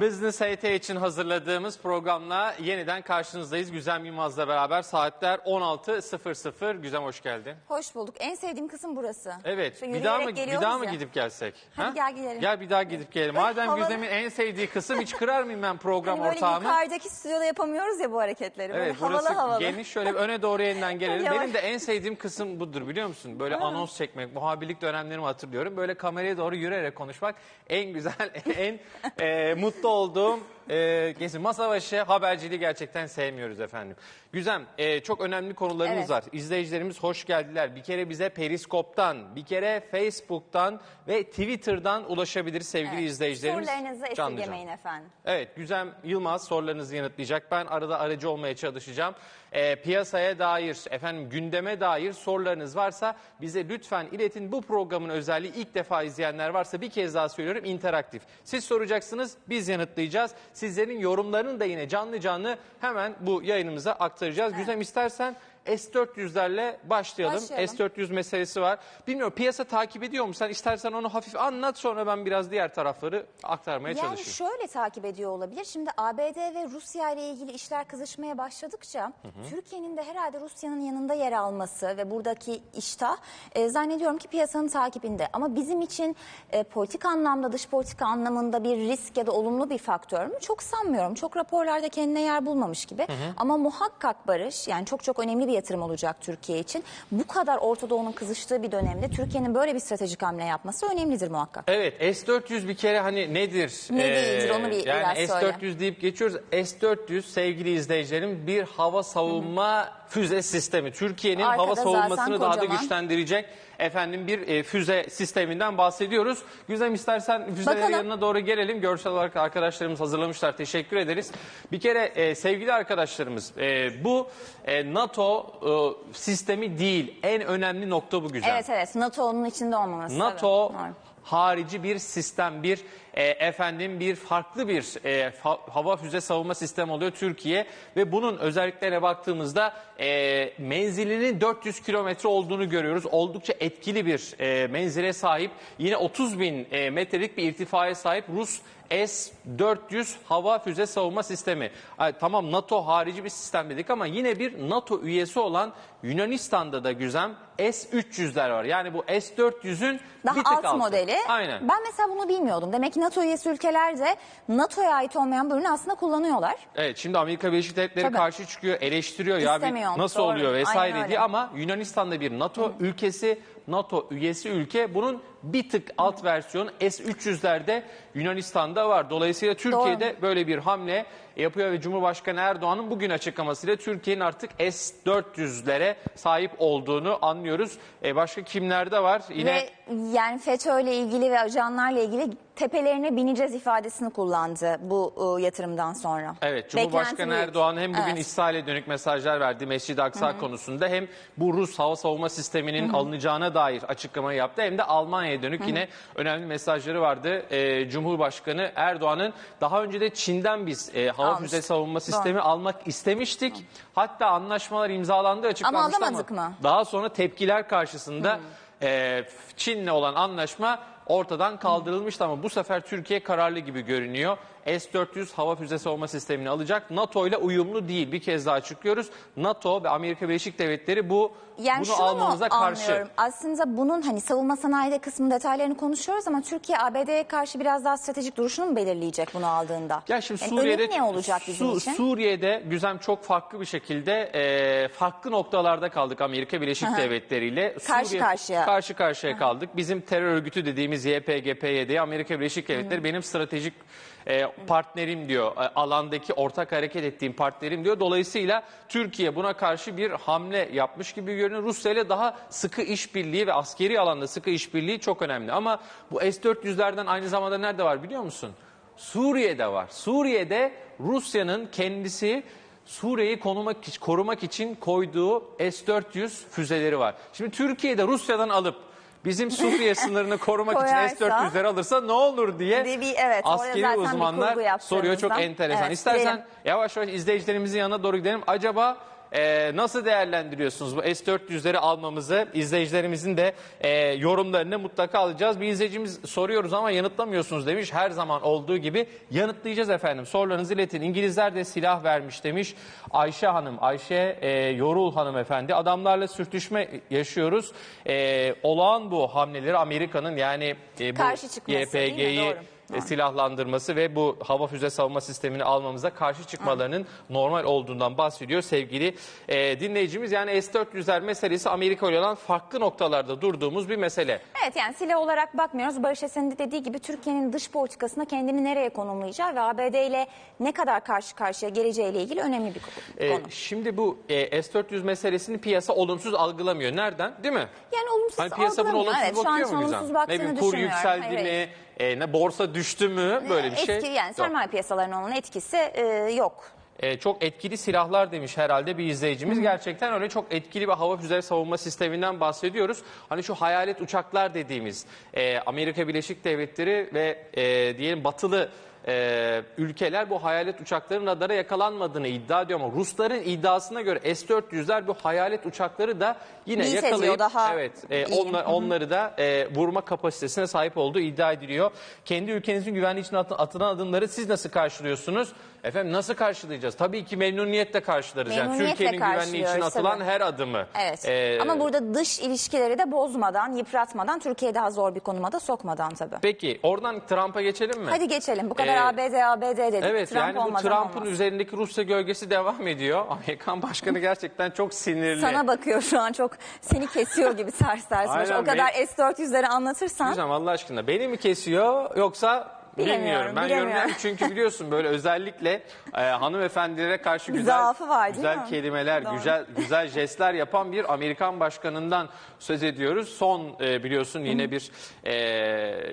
Business HT için hazırladığımız programla yeniden karşınızdayız. Güzem Yılmaz'la beraber saatler 16.00. Güzem hoş geldin. Hoş bulduk. En sevdiğim kısım burası. Evet. Bir daha mı bir daha mı ya. gidip gelsek? Hadi gel gidelim. Gel bir daha gidip gelelim. Böyle Madem havalı- Güzem'in en sevdiği kısım hiç kırar mıyım ben program Hani böyle ortağımı? yukarıdaki stüdyoda yapamıyoruz ya bu hareketleri. Böyle Evet havalı burası havalı. geniş şöyle öne doğru yeniden gelelim. Benim de en sevdiğim kısım budur biliyor musun? Böyle anons çekmek, muhabirlik dönemlerimi hatırlıyorum. Böyle kameraya doğru yürüyerek konuşmak en güzel, en e, mutlu olduğum e, kesin. Masa başı haberciliği gerçekten sevmiyoruz efendim. Güzem, e, çok önemli konularımız Evet. var. İzleyicilerimiz hoş geldiler. Bir kere bize Periskop'tan, bir kere Facebook'tan ve Twitter'dan ulaşabilir sevgili izleyicilerimiz. Sorularınızı Canlı canlı. esirgemeyin efendim. Evet, Güzem Yılmaz sorularınızı yanıtlayacak. Ben arada aracı olmaya çalışacağım. Ee, piyasaya dair, efendim gündeme dair sorularınız varsa bize lütfen iletin. Bu programın özelliği ilk defa izleyenler varsa bir kez daha söylüyorum interaktif. Siz soracaksınız, biz yanıtlayacağız. Sizlerin yorumlarını da yine canlı canlı hemen bu yayınımıza aktaracağız. Güzem istersen S400'lerle başlayalım. Başlayalım. S400 meselesi var. Bilmiyorum piyasa takip ediyor mu? Sen istersen onu hafif anlat sonra ben biraz diğer tarafları aktarmaya Yani çalışayım. şöyle takip ediyor olabilir. Şimdi ABD ve Rusya ile ilgili işler kızışmaya başladıkça Türkiye'nin de herhalde Rusya'nın yanında yer alması ve buradaki iştah e, zannediyorum ki piyasanın takibinde. Ama bizim için e, politik anlamda, dış politika anlamında bir risk ya da olumlu bir faktör mü? Çok sanmıyorum. Çok raporlarda kendine yer bulmamış gibi. Ama muhakkak barış yani çok çok önemli bir yatırım olacak Türkiye için. Bu kadar Orta Doğu'nun kızıştığı bir dönemde Türkiye'nin böyle bir stratejik hamle yapması önemlidir muhakkak. Evet S400 bir kere hani nedir? Ne değildir, onu bir yani biraz S400 deyip geçiyoruz. S400 sevgili izleyicilerim bir hava savunma füze sistemi. Türkiye'nin hava savunmasını daha da güçlendirecek efendim bir e, füze sisteminden bahsediyoruz. Güzem istersen füzelerin Bakalım. yanına doğru gelelim. Görsel olarak arkadaşlarımız hazırlamışlar. Teşekkür ederiz. Bir kere e, sevgili arkadaşlarımız e, bu e, NATO e, sistemi değil. En önemli nokta bu Güzem. Evet evet NATO'nun içinde olmaması. NATO tabii. Harici bir sistem, bir e, efendim bir farklı bir e, fa- hava füze savunma sistemi oluyor Türkiye ve bunun özelliklerine baktığımızda e, menzilinin 400 kilometre olduğunu görüyoruz. Oldukça etkili bir e, menzile sahip. Yine 30 bin e, metrelik bir irtifaya sahip Rus S-400 hava füze savunma sistemi. Ay, tamam NATO harici bir sistem dedik ama yine bir NATO üyesi olan Yunanistan'da da güzem S-300'ler var. Yani bu S-400'ün Daha bir tık alt altı. modeli. Aynen. Ben mesela bunu bilmiyordum. Demek ki NATO üyesi ülkeler de NATO'ya ait olmayan bu ürünü aslında kullanıyorlar. Evet şimdi Amerika Birleşik Devletleri Tabii. karşı çıkıyor, eleştiriyor ya bir İstemiyor, nasıl doğru. oluyor vesaire Aynen öyle. diye ama Yunanistan'da bir NATO ülkesi, NATO üyesi ülke bunun bir tık alt versiyonu S-300'lerde Yunanistan'da var. Dolayısıyla Türkiye'de böyle bir hamle yapıyor ve Cumhurbaşkanı Erdoğan'ın bugün açıklamasıyla Türkiye'nin artık S-400'lere sahip olduğunu anlıyoruz. E başka kimlerde var? Yine Ve yani FETÖ ile ilgili ve ajanlarla ilgili tepelerine bineceğiz ifadesini kullandı bu e, yatırımdan sonra. Evet, Cumhurbaşkanı. Erdoğan hem bugün Evet. İsrail'e dönük mesajlar verdi Mescid-i Aksa konusunda hem bu Rus hava savunma sisteminin alınacağına dair açıklama yaptı hem de Almanya'ya dönük yine önemli mesajları vardı. Ee, Cumhurbaşkanı Erdoğan'ın daha önce de Çin'den biz e, hava Almıştık. füze savunma sistemi almak istemiştik. Hatta anlaşmalar imzalandı açıklanmıştı ama, alamadık mı? daha sonra tepkiler karşısında e, Çin'le olan anlaşma ortadan kaldırılmıştı ama bu sefer Türkiye kararlı gibi görünüyor. S-400 hava füze savunma sistemini alacak. NATO ile uyumlu değil. Bir kez daha açıklıyoruz. NATO ve Amerika Birleşik Devletleri bu Yani bunu almamıza karşı. anlıyorum? Aslında bunun hani savunma sanayide kısmı detaylarını konuşuyoruz ama Türkiye ABD'ye karşı biraz daha stratejik duruşunu mu belirleyecek bunu aldığında? Ya şimdi Yani Suriye'de ne olacak bizim Su- için? Suriye'de Güzem çok farklı bir şekilde e, farklı noktalarda kaldık Amerika Birleşik Devletleri ile. Karşı karşıya. Karşı karşıya kaldık. Bizim terör örgütü dediğimiz YPG, PYD, Amerika Birleşik Devletleri benim stratejik e, partnerim diyor. E, alandaki ortak hareket ettiğim partnerim diyor. Dolayısıyla Türkiye buna karşı bir hamle yapmış gibi görünüyor. Rusya ile daha sıkı işbirliği ve askeri alanda sıkı işbirliği çok önemli. Ama bu S-400'lerden aynı zamanda nerede var biliyor musun? Suriye'de var. Suriye'de Rusya'nın kendisi Suriye'yi korumak, için koyduğu S-400 füzeleri var. Şimdi Türkiye'de Rusya'dan alıp bizim Suriye sınırını korumak için Koyarsa- S-400'ler alırsa ne olur diye Bir- bir- evet, oraya askeri zaten bir uzmanlar soruyor. Çok enteresan. Evet, İstersen gidelim. yavaş yavaş izleyicilerimizin yanına doğru gidelim. Acaba e, nasıl değerlendiriyorsunuz bu S-400'leri almamızı? İzleyicilerimizin de e, yorumlarını mutlaka alacağız. Bir izleyicimiz soruyoruz ama yanıtlamıyorsunuz demiş. Her zaman olduğu gibi yanıtlayacağız efendim. Sorularınızı iletin. İngilizler de silah vermiş demiş. Ayşe Hanım, Ayşe e, Yorul hanımefendi. Adamlarla sürtüşme yaşıyoruz. E, olağan bu hamleleri Amerika'nın yani e, bu Karşı çıkması, değil mi? YPG'yi Doğru. E, silahlandırması ve bu hava füze savunma sistemini almamıza karşı çıkmalarının normal olduğundan bahsediyor sevgili e, dinleyicimiz. Yani S-400'ler meselesi Amerika ile olan farklı noktalarda durduğumuz bir mesele. Evet yani silah olarak bakmıyoruz. Barış Esen'in de dediği gibi Türkiye'nin dış politikasında kendini nereye konumlayacağı ve ABD ile ne kadar karşı karşıya geleceğiyle ilgili önemli bir E, konu. şimdi bu e, S-400 meselesini piyasa olumsuz algılamıyor. Nereden? Değil mi? Yani olumsuz Hani piyasa algılamıyor. olumsuz evet, şu an bakıyor mu olumsuz Gizem? baktığını Ne bileyim kur düşünmüyorum. yükseldi Hayır, hayır. E, ne borsa düştü mü? Böyle bir şey. Etki, yani yok. sermaye piyasalarının olan etkisi e, yok. E, çok etkili silahlar demiş herhalde bir izleyicimiz. Gerçekten öyle çok etkili bir hava füze savunma sisteminden bahsediyoruz. Hani şu hayalet uçaklar dediğimiz e, Amerika Birleşik Devletleri ve e, diyelim batılı e, ülkeler bu hayalet uçakların radara yakalanmadığını iddia ediyor ama Rusların iddiasına göre S-400'ler bu hayalet uçakları da yine İyi seziyor, yakalayıp daha evet e, onlar, onları da e, vurma kapasitesine sahip olduğu iddia ediliyor. Kendi ülkenizin güvenliği için atı- atılan adımları siz nasıl karşılıyorsunuz? Efendim nasıl karşılayacağız? Tabii ki memnuniyetle karşılarız. yani Memnuniyetle Türkiye'nin güvenliği için atılan tabii. her adımı. Evet. E, Ama burada dış ilişkileri de bozmadan, yıpratmadan, Türkiye'yi daha zor bir konuma da sokmadan tabii. Peki oradan Trump'a geçelim mi? Hadi geçelim. Bu kadar Ee, ABD ABD dedik. Evet Trump yani bu Trump'ın üzerindeki Rusya gölgesi devam ediyor. Amerikan başkanı gerçekten çok sinirli. Sana bakıyor şu an çok seni kesiyor gibi ters ters. Aynen, o kadar S-400'leri anlatırsan. Hocam Allah aşkına beni mi kesiyor yoksa Bilemiyorum, bilmiyorum. Ben bilemiyorum. çünkü biliyorsun böyle özellikle e, hanımefendilere karşı Bir güzel zaafı var, değil güzel mi? kelimeler, Doğru. güzel güzel jestler yapan bir Amerikan başkanından söz ediyoruz. Son e, biliyorsun yine bir e,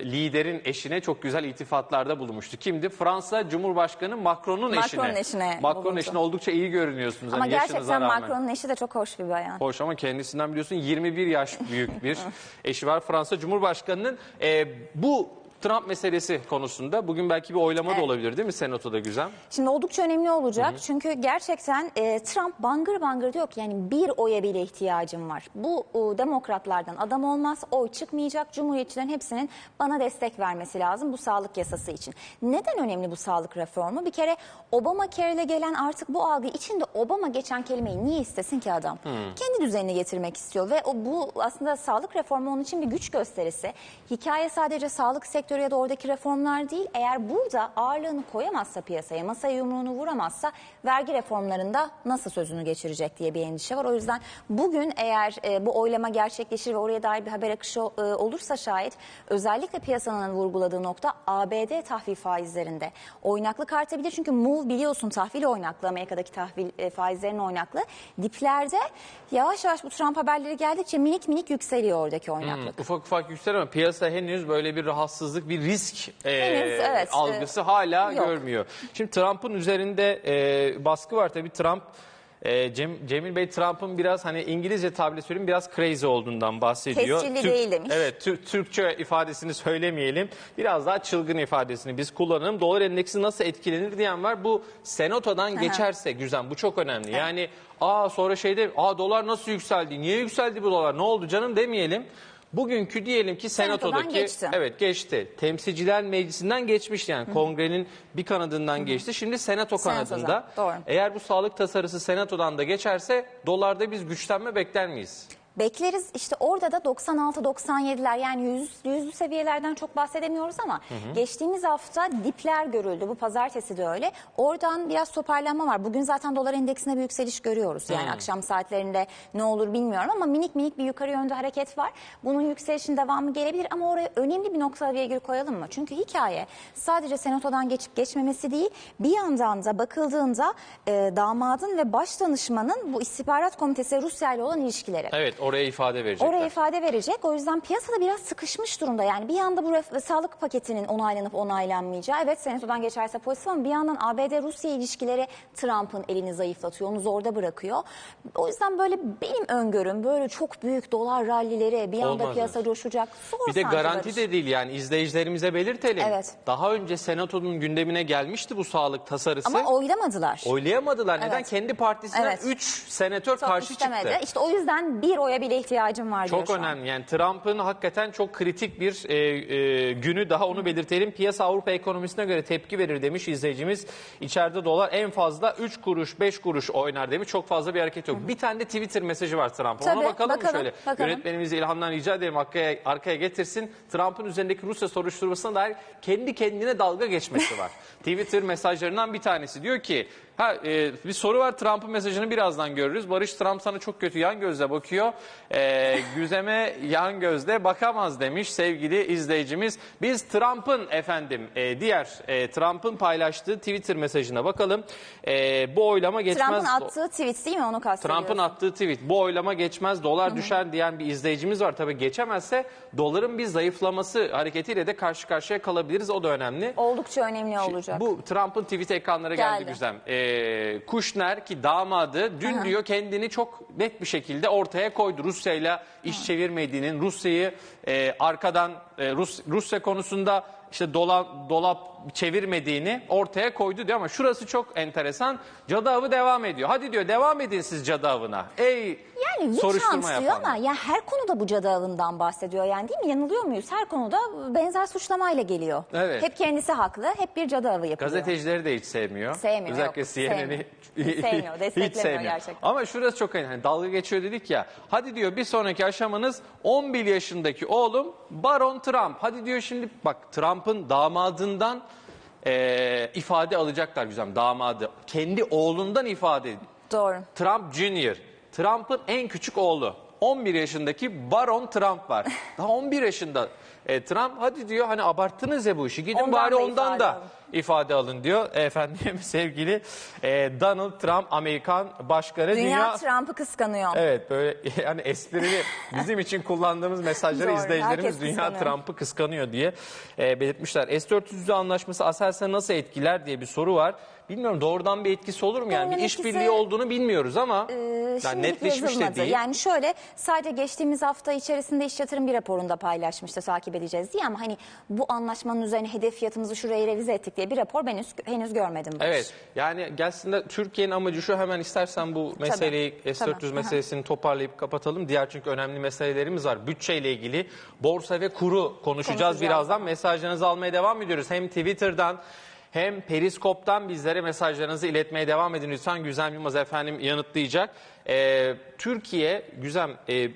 liderin eşine çok güzel iltifatlarda bulunmuştu. Kimdi? Fransa Cumhurbaşkanı Macron'un eşine. Macron'un eşine Macron'un bulundu. eşine oldukça iyi görünüyorsunuz. Ama hani yaşınıza gerçekten rağmen. Macron'un eşi de çok hoş bir bayan. Hoş ama kendisinden biliyorsun 21 yaş büyük bir eşi var. Fransa Cumhurbaşkanı'nın e, bu Trump meselesi konusunda bugün belki bir oylama da Evet. olabilir değil mi Senato'da güzel? Şimdi oldukça önemli olacak. Çünkü gerçekten e, Trump bangır bangır diyor ki yani bir oya bile ihtiyacım var. Bu e, demokratlardan adam olmaz, oy çıkmayacak. Cumhuriyetçilerin hepsinin bana destek vermesi lazım bu sağlık yasası için. Neden önemli bu sağlık reformu? Bir kere Obamacare ile gelen artık bu algı içinde Obama geçen kelimeyi niye istesin ki adam? Kendi düzenini getirmek istiyor ve o bu aslında sağlık reformu onun için bir güç gösterisi. Hikaye sadece sağlık sektörü ya da oradaki reformlar değil. Eğer burada ağırlığını koyamazsa piyasaya, masaya yumruğunu vuramazsa vergi reformlarında nasıl sözünü geçirecek diye bir endişe var. O yüzden bugün eğer e, bu oylama gerçekleşir ve oraya dair bir haber akışı e, olursa şayet özellikle piyasanın vurguladığı nokta ABD tahvil faizlerinde oynaklık artabilir. Çünkü MOVE biliyorsun tahvil oynaklı Amerika'daki tahvil e, faizlerinin oynaklı. Diplerde yavaş yavaş bu Trump haberleri geldikçe minik minik yükseliyor oradaki oynaklık. Ufak ufak yükseliyor ama piyasa henüz böyle bir rahatsızlık, bir risk e, Henüz, evet, algısı e, hala yok. görmüyor. Şimdi Trump'ın üzerinde e, baskı var tabii Trump e, Cem- Cemil Bey Trump'ın biraz hani İngilizce tabiri söyleyeyim biraz crazy olduğundan bahsediyor. Tescilli değil demiş. Evet Tür- Türkçe ifadesini söylemeyelim. Biraz daha çılgın ifadesini biz kullanalım. Dolar endeksi nasıl etkilenir diyen var. Bu senatodan geçerse güzel bu çok önemli. Yani aa sonra şeyde aa dolar nasıl yükseldi? Niye yükseldi bu dolar? Ne oldu canım demeyelim. Bugünkü diyelim ki Senatodan senatodaki geçti. evet geçti. Temsilciler Meclisi'nden geçmiş yani kongrenin bir kanadından geçti. Şimdi senato Senatodan, kanadında. doğru. Eğer bu sağlık tasarısı senatodan da geçerse dolarda biz güçlenme bekler miyiz? Bekleriz işte orada da 96-97'ler yani yüz, yüzlü seviyelerden çok bahsedemiyoruz ama geçtiğimiz hafta dipler görüldü. Bu pazartesi de öyle. Oradan biraz toparlanma var. Bugün zaten dolar endeksinde bir yükseliş görüyoruz. Yani akşam saatlerinde ne olur bilmiyorum ama minik minik bir yukarı yönde hareket var. Bunun yükselişin devamı gelebilir ama oraya önemli bir nokta virgül koyalım mı? Çünkü hikaye sadece senatodan geçip geçmemesi değil bir yandan da bakıldığında e, damadın ve baş danışmanın bu istihbarat komitesi Rusya ile olan ilişkileri. Evet oraya ifade verecekler. Oraya ifade verecek. O yüzden piyasada biraz sıkışmış durumda. Yani bir yanda bu sağlık paketinin onaylanıp onaylanmayacağı. Evet senatodan geçerse pozitif ama bir yandan ABD-Rusya ilişkileri Trump'ın elini zayıflatıyor. Onu zorda bırakıyor. O yüzden böyle benim öngörüm böyle çok büyük dolar rallileri bir anda Olmaz piyasa coşacak. Zor Bir de sanki garanti Barış. de değil yani izleyicilerimize belirtelim. Evet. Daha önce Senato'nun gündemine gelmişti bu sağlık tasarısı. Ama oylamadılar. Oylayamadılar. Neden? Evet. Kendi partisinden Evet. 3 senatör Çok karşı istemedi. çıktı. İşte o yüzden bir oya bile ihtiyacım var diyor Çok şu an. önemli. Yani Trump'ın hakikaten çok kritik bir e, e, günü daha onu belirtelim. Piyasa Avrupa ekonomisine göre tepki verir demiş izleyicimiz. İçeride dolar en fazla 3 kuruş 5 kuruş oynar demiş. Çok fazla bir hareket yok. Bir tane de Twitter mesajı var Trump'ın. Ona Tabii, bakalım, mı bakalım, şöyle? bakalım. Yönetmenimiz İlhan'dan rica ederim arkaya, arkaya getirsin. Trump'ın üzerindeki Rusya soruşturmasına dair kendi kendine dalga geçmesi var. Twitter mesajlarından bir tanesi diyor ki Ha, e, bir soru var Trump'ın mesajını birazdan görürüz. Barış Trump sana çok kötü yan gözle bakıyor. E, güzeme yan gözle bakamaz demiş sevgili izleyicimiz. Biz Trump'ın efendim e, diğer e, Trump'ın paylaştığı Twitter mesajına bakalım. E, bu oylama geçmez. Trump'ın attığı tweet değil mi onu kastediyorsun? Trump'ın attığı tweet bu oylama geçmez dolar düşer diyen bir izleyicimiz var. Tabii geçemezse doların bir zayıflaması hareketiyle de karşı karşıya kalabiliriz. O da önemli. Oldukça önemli olacak. Bu Trump'ın tweet ekranlara geldi, Geldi. Güzem. Ee, Kuşner ki damadı dün diyor kendini çok net bir şekilde ortaya koydu. Rusya'yla iş çevirmediğinin, Rusya'yı e, arkadan e, Rus, Rusya konusunda işte dola, dolap çevirmediğini ortaya koydu diyor ama şurası çok enteresan. Cadı avı devam ediyor. Hadi diyor devam edin siz cadı avına. Ey Yani soruşturma yapanlar. ama ya her konuda bu cadı avından bahsediyor yani değil mi? Yanılıyor muyuz? Her konuda benzer suçlamayla geliyor. Evet. Hep kendisi haklı, hep bir cadı avı yapılıyor. Gazetecileri de hiç sevmiyor. Sevmiyor, Özellikle yok, CNN'i sevmiyor. Sevmiyor, desteklemiyor gerçekten. Ama şurası çok önemli. Hani dalga geçiyor dedik ya. Hadi diyor bir sonraki aşamanız 11 yaşındaki oğlum Baron Trump. Hadi diyor şimdi bak Trump'ın damadından eee, ifade alacaklar güzel damadı. Kendi oğlundan ifade Doğru. Trump Jr. Trump'ın en küçük oğlu. 11 yaşındaki Baron Trump var. Daha 11 yaşında. E, Trump hadi diyor hani abarttınız ya bu işi. Gidin Ondan bari da ondan ifade da alın. ifade alın diyor. Efendim sevgili e, Donald Trump Amerikan başkanı. Dünya, Trump'ı kıskanıyor. Evet böyle yani esprili bizim için kullandığımız mesajları Doğru, izleyicilerimiz Dünya. Trump'ı kıskanıyor diye e, belirtmişler. S-400 anlaşması Aselsan'ı nasıl etkiler diye bir soru var. Bilmiyorum doğrudan bir etkisi olur mu? Yani Doğrudan bir etkisi- işbirliği olduğunu bilmiyoruz ama Ee, yani şimdilik netleşmiş de yazılmadı. değil. Yani şöyle sadece geçtiğimiz hafta içerisinde iş yatırım bir raporunda paylaşmıştı takip edeceğiz diye ama hani bu anlaşmanın üzerine hedef fiyatımızı şuraya revize ettik diye bir rapor ben henüz, henüz görmedim. Barış. Evet yani aslında Türkiye'nin amacı şu hemen istersen bu meseleyi S-400 Tabii. meselesini toparlayıp kapatalım. Diğer çünkü önemli meselelerimiz var. Bütçeyle ilgili borsa ve kuru konuşacağız, Konuşacağız. birazdan. Mesajlarınızı almaya devam ediyoruz. Hem Twitter'dan hem Periskop'tan bizlere mesajlarınızı iletmeye devam edin. Lütfen Güzem Yılmaz efendim yanıtlayacak. Ee, Türkiye, Güzem e, e,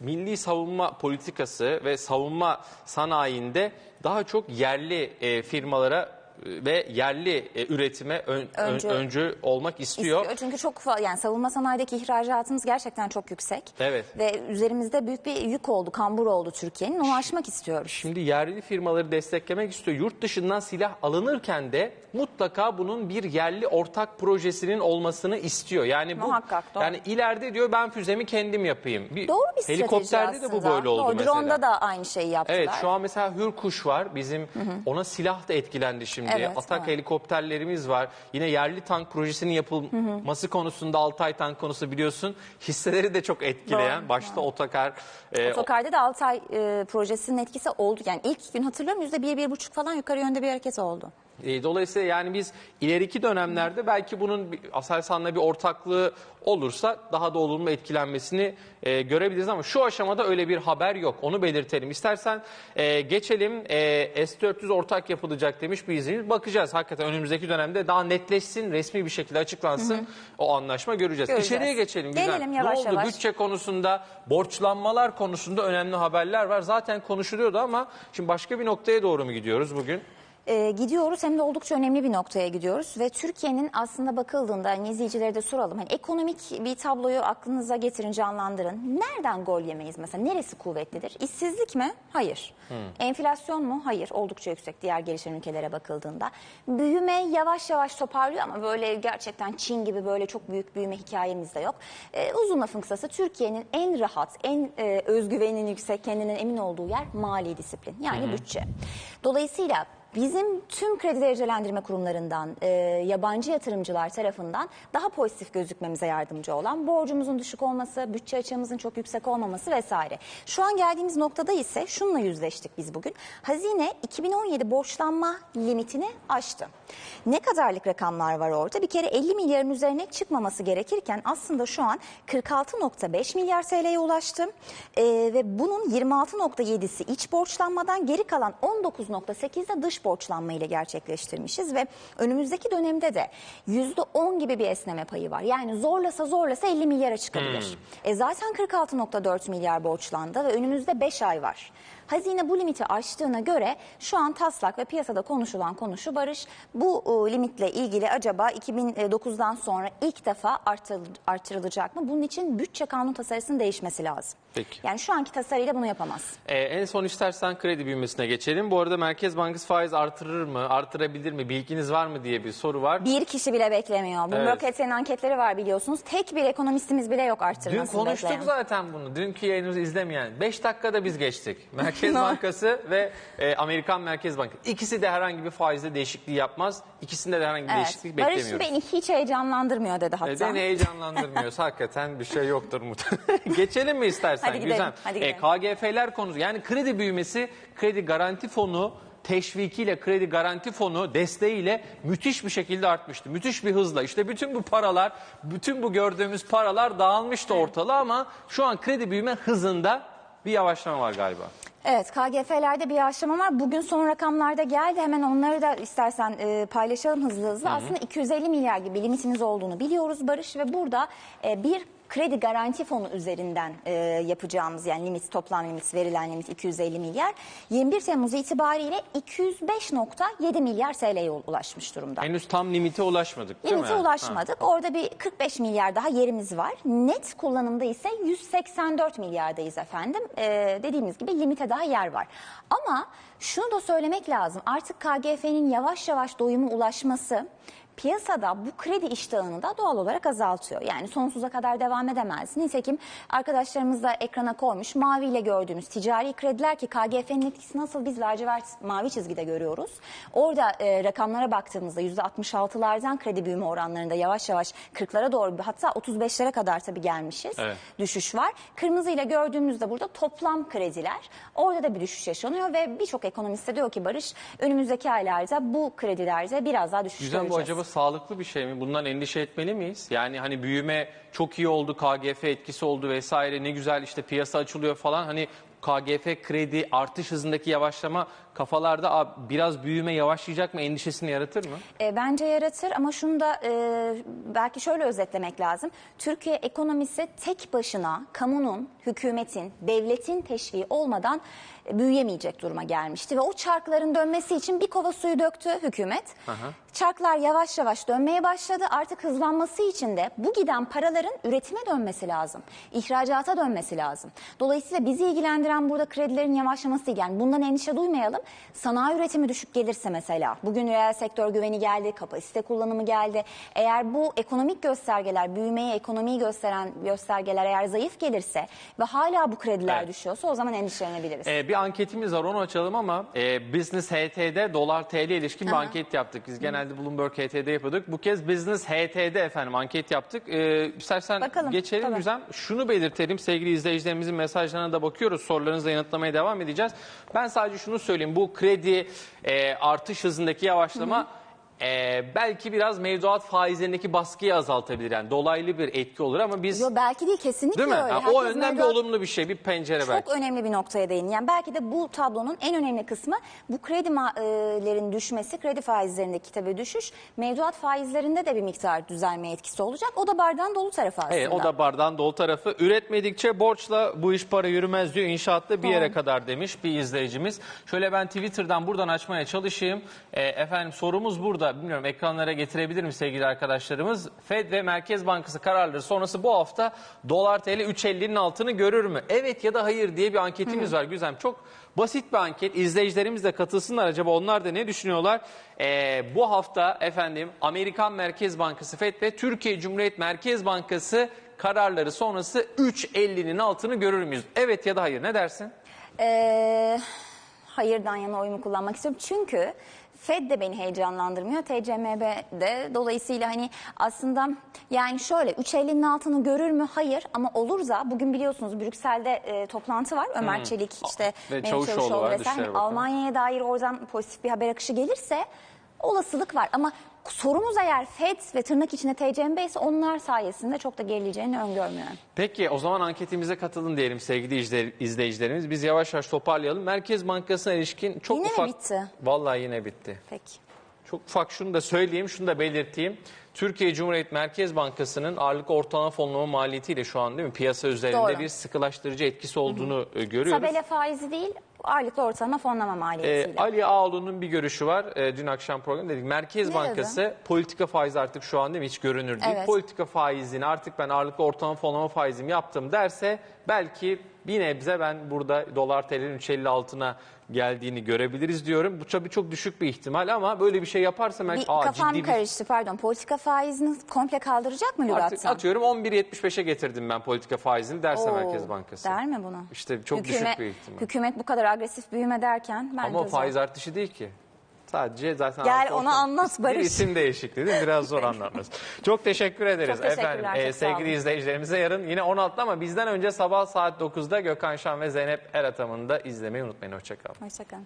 milli savunma politikası ve savunma sanayinde daha çok yerli e, firmalara e, ve yerli e, üretime ön- ön- Öncü. öncü olmak istiyor. İstiyor. Çünkü çok yani savunma sanayideki ihracatımız gerçekten çok yüksek. Evet. Ve üzerimizde büyük bir yük oldu, kambur oldu Türkiye'nin. Onu aşmak istiyoruz. Şimdi yerli firmaları desteklemek istiyor. Yurt dışından silah alınırken de mutlaka bunun bir yerli ortak projesinin olmasını istiyor. Yani bu Muhakkak, doğru. yani ileride diyor ben füzemi kendim yapayım. Bir, Doğru bir strateji Helikopterde de bu böyle oldu Doğru, mesela. Drone'da da aynı şeyi yaptılar. Evet şu an mesela Hürkuş var. Bizim ona silah da etkilendi şimdi. Evet, Atak evet. helikopterlerimiz var. Yine yerli tank projesinin yapılması konusunda Altay tank konusu biliyorsun. Hisseleri de çok etkileyen. Doğru, başta Otakar. e, Otokar'da da Altay e, projesinin etkisi oldu. Yani ilk gün hatırlıyorum yüzde bir, bir buçuk falan yukarı yönde bir hareket oldu. E, Dolayısıyla yani biz ileriki dönemlerde belki bunun Aselsan'la bir ortaklığı olursa daha da olumlu etkilenmesini e, görebiliriz ama şu aşamada öyle bir haber yok. Onu belirtelim. İstersen e, geçelim e, S-400 ortak yapılacak demiş bir izleyicimiz. Bakacağız hakikaten önümüzdeki dönemde daha netleşsin, resmi bir şekilde açıklansın o anlaşma göreceğiz. Göreceğiz. İçeriye geçelim. Güzel. Gelelim yavaş ne oldu? yavaş. Bütçe konusunda, borçlanmalar konusunda önemli haberler var. Zaten konuşuluyordu ama şimdi başka bir noktaya doğru mu gidiyoruz bugün? E, gidiyoruz hem de oldukça önemli bir noktaya gidiyoruz ve Türkiye'nin aslında bakıldığında hani izleyicilere de soralım. Hani ekonomik bir tabloyu aklınıza getirin, canlandırın. Nereden gol yemeyiz mesela? Neresi kuvvetlidir? İşsizlik mi? Hayır. Enflasyon mu? Hayır. Oldukça yüksek diğer gelişen ülkelere bakıldığında. Büyüme yavaş yavaş toparlıyor ama böyle gerçekten Çin gibi böyle çok büyük büyüme hikayemiz de yok. E, uzun lafın kısası Türkiye'nin en rahat, en e, özgüvenin yüksek, kendinden emin olduğu yer mali disiplin. Yani bütçe. Dolayısıyla Bizim tüm kredi derecelendirme kurumlarından, e, yabancı yatırımcılar tarafından daha pozitif gözükmemize yardımcı olan borcumuzun düşük olması, bütçe açığımızın çok yüksek olmaması vesaire. Şu an geldiğimiz noktada ise şununla yüzleştik biz bugün. Hazine 2017 borçlanma limitini aştı. Ne kadarlık rakamlar var orada? Bir kere 50 milyarın üzerine çıkmaması gerekirken aslında şu an 46.5 milyar TL'ye ulaştı. E, ve bunun 26.7'si iç borçlanmadan geri kalan 19.8 de dış borçlanma ile gerçekleştirmişiz ve önümüzdeki dönemde de %10 gibi bir esneme payı var. Yani zorlasa zorlasa 50 milyara çıkabilir. E zaten 46.4 milyar borçlandı ve önümüzde 5 ay var. Hazine bu limiti aştığına göre şu an taslak ve piyasada konuşulan konu şu Barış. Bu e, limitle ilgili acaba 2009'dan sonra ilk defa artırıl- artırılacak mı? Bunun için bütçe kanun tasarısının değişmesi lazım. Peki. Yani şu anki tasarıyla bunu yapamaz. Ee, en son istersen kredi büyümesine geçelim. Bu arada Merkez Bankası faiz artırır mı, artırabilir mi, bilginiz var mı diye bir soru var. Bir kişi bile beklemiyor. Bloomberg Evet. Anketleri var biliyorsunuz. Tek bir ekonomistimiz bile yok Dün konuştuk bekleyen. zaten bunu. Dünkü yayınımızı izlemeyen. 5 dakikada biz geçtik. Merkez Ne? Bankası ve e, Amerikan Merkez Bankası. İkisi de herhangi bir faizde değişikliği yapmaz. İkisinde de herhangi bir Evet. değişiklik Barış beklemiyoruz. beni hiç heyecanlandırmıyor dedi hatta. Beni heyecanlandırmıyorsa hakikaten bir şey yoktur muhtemelen. Geçelim mi istersen? Hadi gidelim, Güzel. hadi E, gidelim. KGF'ler konusu yani kredi büyümesi, kredi garanti fonu teşvikiyle, kredi garanti fonu desteğiyle müthiş bir şekilde artmıştı. Müthiş bir hızla. İşte bütün bu paralar, bütün bu gördüğümüz paralar dağılmıştı ortalığa ama şu an kredi büyüme hızında bir yavaşlama var galiba. Evet KGF'lerde bir yavaşlama var. Bugün son rakamlarda geldi. Hemen onları da istersen e, paylaşalım hızlı hızlı. Aslında 250 milyar gibi limitimiz olduğunu biliyoruz Barış ve burada e, bir kredi garanti fonu üzerinden e, yapacağımız yani limit toplam limit verilen limit 250 milyar 21 Temmuz itibariyle 205.7 milyar TL'ye ulaşmış durumda. Henüz tam limite ulaşmadık değil mi? Limite ulaşmadık. Orada bir 45 milyar daha yerimiz var. Net kullanımda ise 184 milyardayız efendim. Ee, dediğimiz gibi limite daha yer var. Ama şunu da söylemek lazım. Artık KGF'nin yavaş yavaş doyuma ulaşması piyasada bu kredi iştahını da doğal olarak azaltıyor. Yani sonsuza kadar devam edemez. Nitekim arkadaşlarımız da ekrana koymuş maviyle gördüğümüz ticari krediler ki KGF'nin etkisi nasıl biz lacivert mavi çizgide görüyoruz. Orada e, rakamlara baktığımızda %66'lardan kredi büyüme oranlarında yavaş yavaş 40'lara doğru hatta 35'lere kadar tabii gelmişiz. Evet. Düşüş var. Kırmızıyla gördüğümüzde burada toplam krediler. Orada da bir düşüş yaşanıyor ve birçok ekonomist de diyor ki Barış önümüzdeki aylarda bu kredilerde biraz daha düşüş Güzel bu acaba sağlıklı bir şey mi? Bundan endişe etmeli miyiz? Yani hani büyüme çok iyi oldu, KGF etkisi oldu vesaire ne güzel işte piyasa açılıyor falan. Hani KGF kredi artış hızındaki yavaşlama kafalarda "Aa, biraz büyüme yavaşlayacak mı endişesini yaratır mı? E, bence yaratır ama şunu da e, belki şöyle özetlemek lazım. Türkiye ekonomisi tek başına kamunun, hükümetin, devletin teşviği olmadan e, büyüyemeyecek duruma gelmişti. Ve o çarkların dönmesi için bir kova suyu döktü hükümet. Çarklar yavaş yavaş dönmeye başladı. Artık hızlanması için de bu giden paraların üretime dönmesi lazım. İhracata dönmesi lazım. Dolayısıyla bizi ilgilendiren burada kredilerin yavaşlaması değil. Yani bundan endişe duymayalım. Sanayi üretimi düşük gelirse mesela, bugün reel sektör güveni geldi, kapasite kullanımı geldi. Eğer bu ekonomik göstergeler, büyümeyi, ekonomiyi gösteren göstergeler eğer zayıf gelirse ve hala bu krediler Evet. düşüyorsa o zaman endişelenebiliriz. Ee, bir anketimiz var onu açalım ama e, Business HT'de dolar TL ilişkin bir anket yaptık. Biz genelde Bloomberg HT'de yapıyorduk. Bu kez Business HT'de efendim anket yaptık. Ee, istersen Bakalım, geçelim tabii. Güzem. Şunu belirtelim sevgili izleyicilerimizin mesajlarına da bakıyoruz. Sorularınızı yanıtlamaya devam edeceğiz. Ben sadece şunu söyleyeyim. Bu kredi e, artış hızındaki yavaşlama e, belki biraz mevduat faizlerindeki baskıyı azaltabilir. Yani dolaylı bir etki olur ama biz Yo, belki değil kesinlikle değil mi? öyle. Yani o yönden bir mevduat- olumlu bir şey, bir pencere belki. Çok önemli bir noktaya değin. Yani belki de bu tablonun en önemli kısmı bu kredilerin düşmesi, kredi faizlerindeki tabii düşüş, mevduat faizlerinde de bir miktar düzelme etkisi olacak. O da bardağın dolu tarafı aslında. Evet, o da bardağın dolu tarafı. Üretmedikçe borçla bu iş para yürümez diyor. İnşaatta bir yere kadar demiş bir izleyicimiz. Şöyle ben Twitter'dan buradan açmaya çalışayım. E, efendim sorumuz burada. Bilmiyorum ekranlara getirebilir mi sevgili arkadaşlarımız? Fed ve Merkez Bankası kararları sonrası bu hafta dolar TL 3.50'nin altını görür mü? Evet ya da hayır diye bir anketimiz var Güzem. Çok basit bir anket. İzleyicilerimiz de katılsınlar. Acaba onlar da ne düşünüyorlar? E, bu hafta efendim Amerikan Merkez Bankası Fed ve Türkiye Cumhuriyet Merkez Bankası kararları sonrası 3.50'nin altını görür müyüz? Evet ya da hayır ne dersin? Ee, hayırdan yana oyumu kullanmak istiyorum. Çünkü Fed de beni heyecanlandırmıyor. TCMB de. Dolayısıyla hani aslında yani şöyle 3.50'nin altını görür mü? Hayır ama olursa bugün biliyorsunuz Brüksel'de e, toplantı var. Ömer Çelik işte Ve Çavuşoğlu vesaire. Bakanı. Almanya'ya dair oradan pozitif bir haber akışı gelirse olasılık var. Ama sorumuz eğer Fed ve tırnak içinde TCMB ise onlar sayesinde çok da gerileyeceğini öngörmüyorum. Peki o zaman anketimize katılın diyelim sevgili izle- izleyicilerimiz. Biz yavaş yavaş toparlayalım. Merkez Bankası'na ilişkin çok Yine ufak... bitti? Vallahi yine bitti. Peki. Çok ufak şunu da söyleyeyim, şunu da belirteyim. Türkiye Cumhuriyet Merkez Bankası'nın ağırlık ortalama fonlama maliyetiyle şu an değil mi piyasa üzerinde Doğru. bir sıkılaştırıcı etkisi olduğunu e, görüyoruz. Tabela faizi değil, aylıklı ortalama fonlama maliyetiyle. Ali Ağaoğlu'nun bir görüşü var. Ee, dün akşam program dedik. Merkez Ne Bankası politika faizi artık şu an değil mi hiç görünür değil. Evet. Politika faizini artık ben ağırlıklı ortalama fonlama faizimi yaptım derse belki bir nebze ben burada dolar TL'nin 3.50 altına geldiğini görebiliriz diyorum. Bu tabii çok düşük bir ihtimal ama böyle bir şey yaparsa belki bir aa, kafam ciddi bir karıştı pardon. Politika faizini komple kaldıracak mı Artık lügattan? atıyorum 11.75'e getirdim ben politika faizini derse Oo, Merkez Bankası. Der mi bunu? İşte çok düşük bir ihtimal. Hükümet bu kadar agresif büyüme derken bence Ama o faiz artışı değil ki. Sadece zaten Gel artı onu ortam- anlat Barış. Bir isim değişikliği değil mi? Biraz zor anlatması. Çok teşekkür ederiz Çok teşekkürler, efendim. çok Ee, sağ olun. sevgili izleyicilerimize yarın yine 16'da ama bizden önce sabah saat 9'da Gökhan Şan ve Zeynep Eratam'ın da izlemeyi unutmayın. Hoşçakalın. Hoşçakalın.